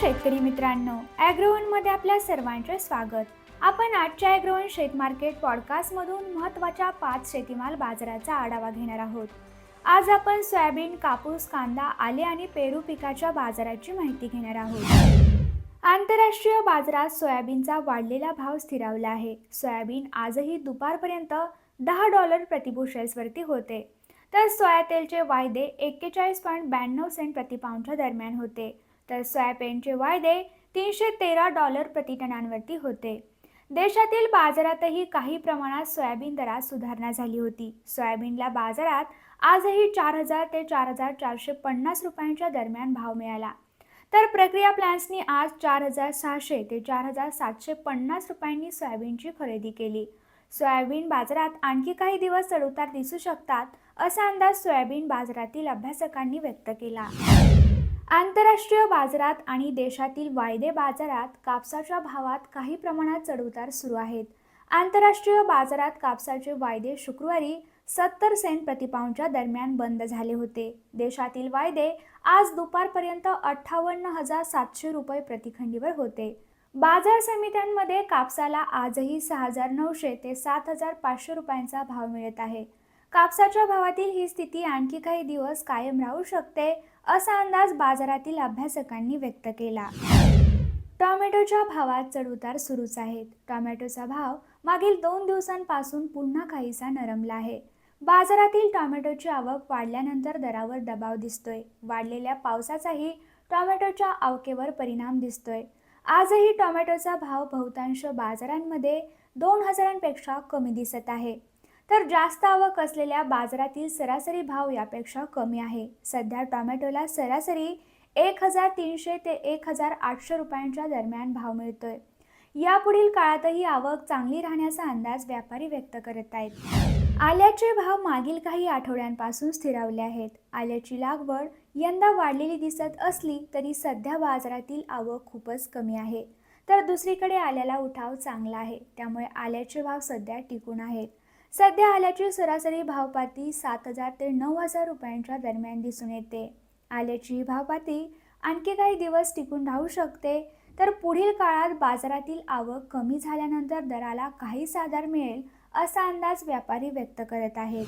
शेतकरी मित्रांनो ॲग्रोवनमध्ये आपल्या सर्वांचे स्वागत. आपण आजच्या ॲग्रोवन शेत मार्केट पॉडकास्टमधून महत्त्वाच्या पाच शेतीमाल बाजाराचा आढावा घेणार आहोत. आज आपण सोयाबीन कापूस कांदा आले आणि पेरू पिकाच्या बाजाराची माहिती घेणार आहोत. आंतरराष्ट्रीय बाजारात सोयाबीनचा वाढलेला भाव स्थिरावला आहे. सोयाबीन आजही दुपारपर्यंत दहा डॉलर प्रतिबुशेल्सवरती होते. तर सोया तेलचे वायदे एक्केचाळीस पॉईंट ब्याण्णव सेंट प्रतिपाऊंडच्या दरम्यान होते. तर सोयाबीनचे वायदे तीनशे तेरा डॉलर प्रतिटनांवरती होते. देशातील बाजारातही काही प्रमाणात सोयाबीन दरात सुधारणा झाली होती. सोयाबीनला बाजारात आजही चार हजार ते चार हजार चारशे पन्नास रुपयांच्या दरम्यान भाव मिळाला. तर प्रक्रिया प्लॅन्सनी आज चार हजार सहाशे ते चार हजार सातशे पन्नास रुपयांनी सोयाबीनची खरेदी केली. सोयाबीन बाजारात आणखी काही दिवस चढउतार दिसू शकतात असा अंदाज सोयाबीन बाजारातील अभ्यासकांनी व्यक्त केला. आंतरराष्ट्रीय बाजारात आणि देशातील वायदे बाजारात कापसाच्या भावात काही प्रमाणात चढउतार सुरू आहेत. आंतरराष्ट्रीय बाजारात कापसाचे वायदे शुक्रवारी सत्तर सेंट प्रतिपाऊंडच्या दरम्यान बंद झाले होते. देशातील वायदे आज दुपारपर्यंत अठ्ठावन्न हजार सातशे रुपये प्रतिखंडीवर होते. बाजार समित्यांमध्ये कापसाला आजही सहा हजार नऊशे ते सात हजार पाचशे रुपयांचा भाव मिळत आहे. कापसाच्या भावातील ही स्थिती आणखी काही दिवस कायम राहू शकते असा अंदाज बाजारातील अभ्यासकांनी व्यक्त केला. टोमॅटोच्या भावात चढउतार सुरूच आहेत. टोमॅटोचा भाव मागील दोन दिवसांपासून पुन्हा काहीसा नरमला आहे. बाजारातील टोमॅटोची आवक वाढल्यानंतर दरावर दबाव दिसतोय. वाढलेल्या पावसाचाही टोमॅटोच्या आवकेवर परिणाम दिसतोय. आजही टोमॅटोचा भाव बहुतांश बाजारांमध्ये दोन हजारांपेक्षा कमी दिसत आहे. तर जास्त आवक असलेल्या बाजारातील सरासरी भाव यापेक्षा कमी आहे. सध्या टोमॅटोला सरासरी एक हजार तीनशे ते एक हजार आठशे रुपयांच्या दरम्यान भाव मिळतोय. यापुढील काळातही आवक चांगली राहण्याचा अंदाज व्यापारी व्यक्त करत आहेत. आल्याचे भाव मागील काही आठवड्यांपासून स्थिरावले आहेत. आल्याची लागवड यंदा वाढलेली दिसत असली तरी सध्या बाजारातील आवक खूपच कमी आहे. तर दुसरीकडे आल्याला उठाव चांगला आहे. त्यामुळे आल्याचे भाव सध्या टिकून आहेत. सध्या आल्याची सरासरी भावपाती सात हजार ते नऊ हजार रुपयांच्या दरम्यान दिसून येते. आल्याची भावपाती आणखी काही दिवस टिकून राहू शकते तर पुढील काळात बाजारातील आवक कमी झाल्यानंतर दराला काही आधार मिळेल असा अंदाज व्यापारी व्यक्त करत आहेत.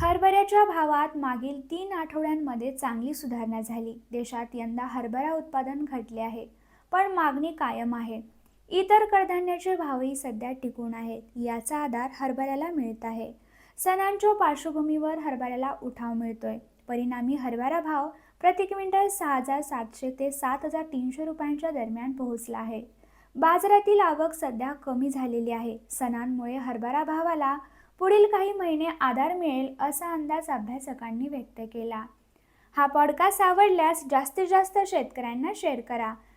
हरभऱ्याच्या भावात मागील तीन आठवड्यांमध्ये चांगली सुधारणा झाली. देशात यंदा हरभरा उत्पादन घटले आहे पण मागणी कायम आहे. इतर कडधान्याचे भावही सध्या टिकून आहेत याचा आधार हरभऱ्याला मिळत आहे. सणांच्या पार्श्वभूमीवर हरभऱ्याला उठाव मिळतोय. परिणामी हरभरा भाव प्रति क्विंटल सहा हजार सातशे ते सात हजार तीनशे रुपयांच्या दरम्यान पोहोचला आहे. बाजारातील आवक सध्या कमी झालेली आहे. सणांमुळे हरभरा भावाला पुढील काही महिने आधार मिळेल असा अंदाज अभ्यासकांनी व्यक्त केला. हा पॉडकास्ट आवडल्यास जास्तीत जास्त शेतकऱ्यांना शेअर करा.